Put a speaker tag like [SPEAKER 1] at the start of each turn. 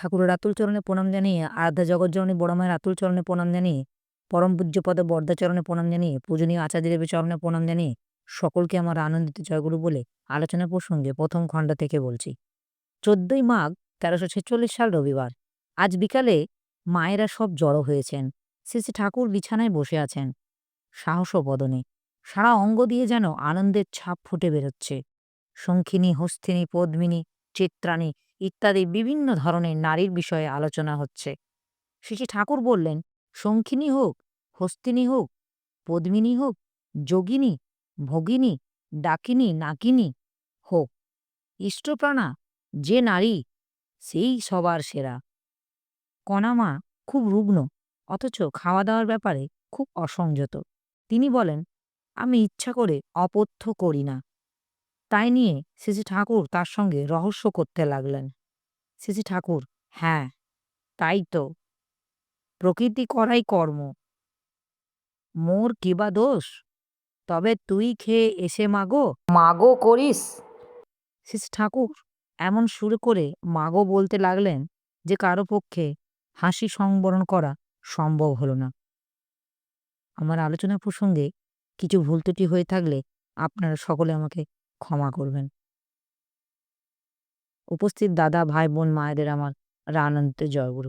[SPEAKER 1] ঠাকুরের আতুল চরণে প্রণাম জানিয়ে, আরাধ্যা জগৎজননী বড় মায়ের আতুল চরণে প্রণাম জানিয়ে, পরম পূজ্যপদ বর্দাচরণে প্রণাম জানিয়ে, পূজনীয় আচার্যদেবের চরণে প্রণাম জানিয়ে সকলকে আমার আনন্দিত জয়গুরু বলে আলোচনা প্রসঙ্গে প্রথম খণ্ড থেকে বলছি। চোদ্দই মাঘ তেরোশো ছেচল্লিশ সাল রবিবার। আজ বিকালে মায়েরা সব জড়ো হয়েছেন। শ্রী শ্রী ঠাকুর বিছানায় বসে আছেন। সাহস বদনে। সারা অঙ্গ দিয়ে যেন আনন্দের ছাপ ফুটে বেরোচ্ছে। শঙ্খিনী, হস্তিনী, পদ্মিনী চিত্রাণী ইত্যাদি বিভিন্ন ধরনের নারীর বিষয়ে আলোচনা হচ্ছে। শ্রী ঠাকুর বললেন, শঙ্খিনী হোক, হস্তিনী হোক, পদ্মিনী হোক, যোগিনী, ভগিনী, ডাকিনী, নাকিনী, হোক, ইষ্টপ্রাণা, যে নারী, সেই সবার সেরা। কণামা খুব রুগ্ন, অথচ খাওয়া দাওয়ার ব্যাপারে খুব অসংযত। তিনি বলেন, আমি ইচ্ছা করে অপথ্য করি না। তাই নিয়ে শ্রী ঠাকুর তার সঙ্গে রহস্য করতে লাগলেন। শ্রী ঠাকুর হ্যাঁ তাই তো। প্রকৃতি করাই কর্ম। মোর কিবা দোষ? তবে তুই খেয়ে এসে মাগো। মাগো করিস? শ্রী ঠাকুর এমন সুর করে মাগো বলতে লাগলেন যে কারও পক্ষে হাসি সংবরণ করা সম্ভব হলো না। আমার আলোচনা প্রসঙ্গে কিছু ভুল ত্রুটি হয়ে থাকলে আপনারা সকলে আমাকে ক্ষমা করবেন। উপস্থিত দাদা ভাই বোন মায়েদের আমার রানন্তে জয়গুরু।